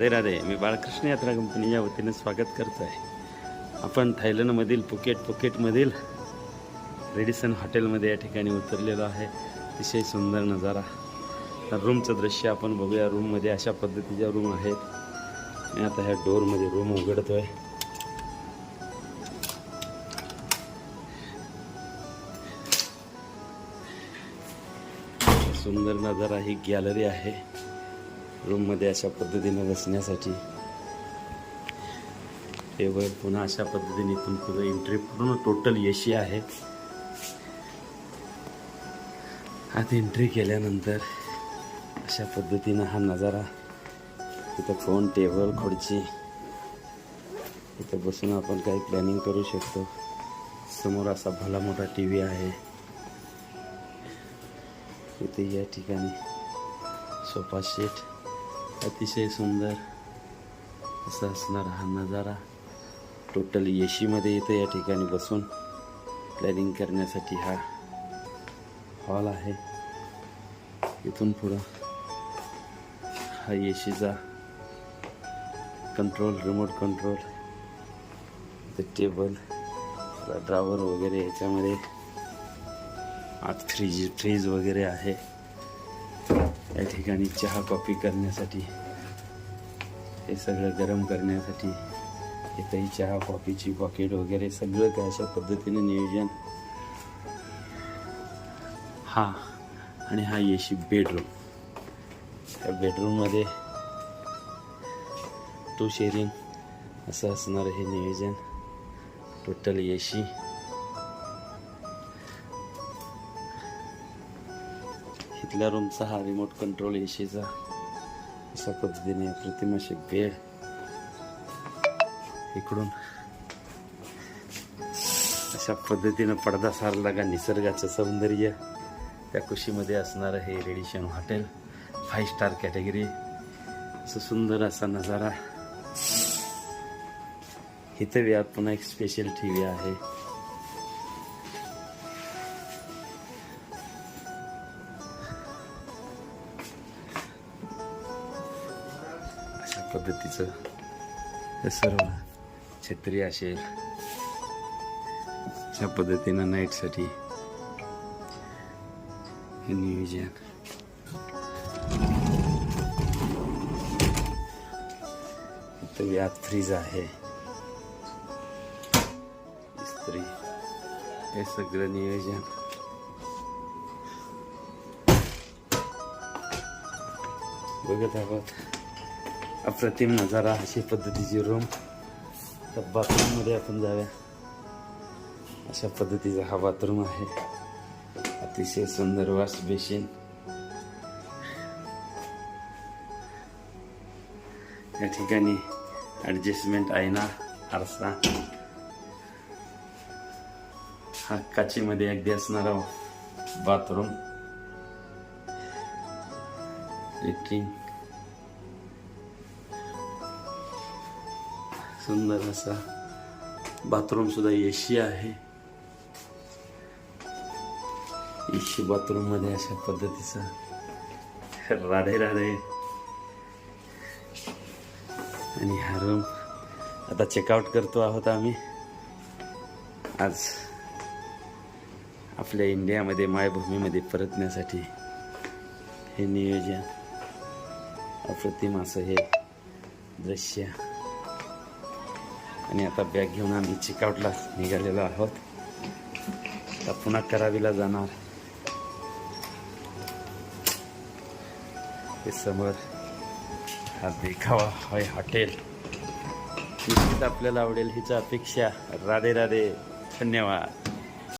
राधे राधे मी बाळकृष्ण यात्रा कंपनी या वतीने स्वागत करत आहे आपण थायलंडमधील पुकेट पुकेटमधील रेडिसन हॉटेलमध्ये या ठिकाणी उतरलेलो आहे. अतिशय सुंदर नजारा. रूमचं दृश्य आपण बघूया. रूममध्ये अशा पद्धतीच्या रूम आहेत. मी आता ह्या डोअरमध्ये रूम उघडतो आहे सुंदर नजारा ही गॅलरी आहे. रूममध्ये अशा पद्धतीने बसण्यासाठी. टेबल पुन्हा अशा पद्धतीने इथून पुढे एंट्री पूर्ण टोटल एशी आहे. आत एंट्री केल्यानंतर अशा पद्धतीनं हा नजारा इथं फोन टेबल खुर्ची इथं बसून आपण काही प्लॅनिंग करू शकतो. समोर असा भला मोठा टी व्ही आहे. इथे या ठिकाणी सोफा सेट अतिशय सुंदर असा असणार हा नजारा. टोटल येशीमध्ये इथं या ठिकाणी बसून प्लॅनिंग करण्यासाठी हा हॉल आहे. इथून पुढं हा एशीचा control remote control table drawer वगैरे याच्यामध्ये आज फ्रीज फ्रीज वगैरे आहे. या ठिकाणी चहा कॉफी करण्यासाठी हे सगळं गरम करण्यासाठी इथंही चहा कॉफीची पॉकेट वगैरे सगळं काय अशा पद्धतीने नियोजन. हा आणि हा येशी बेडरूम त्या बेडरूममध्ये टू शेअरिंग असं असणारं हे नियोजन. टोटल एशी इथल्या रूमचा हा रिमोट कंट्रोल एशीचा अशा पद्धतीने अप्रतिम असे बेड इकडून अशा पद्धतीनं पडदा सारला का निसर्गाचं सौंदर्य त्या कुशीमध्ये असणारं हे Radisson hotel five star category असं सुंदर असा नजारा. इथं व्यात पुन्हा एक स्पेशल टी व्ही आहे. पद्धतीचं. हे सर्व छत्री असेल अशा पद्धतीनं नाईटसाठी हे नियोजन. इथं यात फ्रीज आहे. इस्त्री. हे सगळं नियोजन. बघत आहोत. अप्रतिम नजारा अशी पद्धतीची रूम तर बाथरूममध्ये आपण जाऊया. अशा पद्धतीचा हा बाथरूम आहे. अतिशय सुंदर वॉश बेसिन. या ठिकाणी ॲडजस्टमेंट आयना आरसा. हा काचीमध्ये अगदी असणारा बाथरूम लेट्रिन सुंदर असा बाथरूम सुद्धा एशी आहे. एशी बाथरूममध्ये अशा पद्धतीचा राधे राधे आणि हा रूम आता चेकआउट करतो आहोत आम्ही. आज आपल्या इंडियामध्ये मायभूमीमध्ये परतण्यासाठी हे नियोजन अप्रतिम असं हे दृश्य. आणि आता बॅग घेऊन आम्ही चेकआउटला निघालेलो आहोत. आता पुन्हा करावीला जाणार. हे समोर हा देखावा होय हॉटेल. निश्चित आपल्याला आवडेल हिचा अपेक्षा. राधे राधे. धन्यवाद.